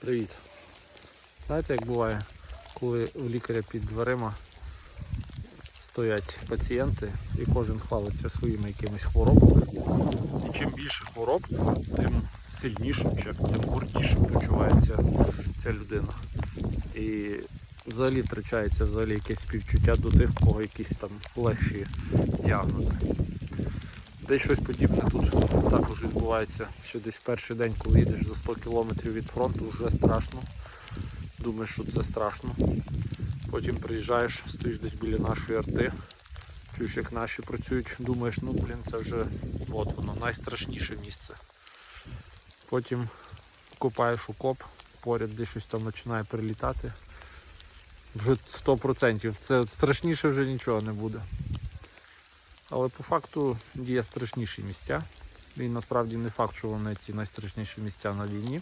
Привіт. Знаєте, як буває, коли у лікаря під дверима стоять пацієнти і кожен хвалиться своїми якимись хворобами. І чим більше хвороб, тим сильнішим, тим гордішим почувається ця людина. І взагалі втрачається взагалі якесь співчуття до тих, в кого якісь там легші діагнози. Десь щось подібне тут також відбувається. Ще десь перший день, коли їдеш за 100 кілометрів від фронту, вже страшно. Думаєш, що це страшно. Потім приїжджаєш, стоїш десь біля нашої арти, чуєш, як наші працюють, думаєш, ну блін, це вже от воно, найстрашніше місце. Потім копаєш окоп, поряд десь щось там починає прилітати. Вже 100%. Це страшніше вже нічого не буде. Але по факту є страшніші місця. І насправді не факт, що вони ці найстрашніші місця на війні.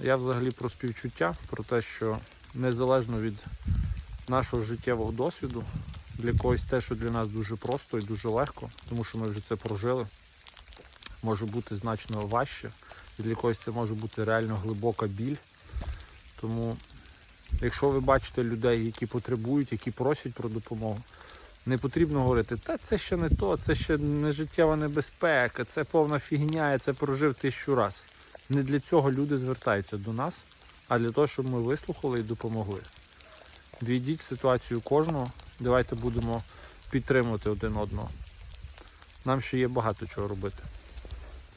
Я взагалі про співчуття, про те, що незалежно від нашого життєвого досвіду, для когось те, що для нас дуже просто і дуже легко, тому що ми вже це прожили, може бути значно важче. І для когось це може бути реально глибока біль. Тому, якщо ви бачите людей, які потребують, які просять про допомогу, не потрібно говорити, та це ще не то, це ще не життєва небезпека, це повна фігня, я це прожив тисячу раз. Не для цього люди звертаються до нас, а для того, щоб ми вислухали і допомогли. Війдіть ситуацію кожного, давайте будемо підтримувати один одного. Нам ще є багато чого робити.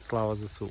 Слава ЗСУ!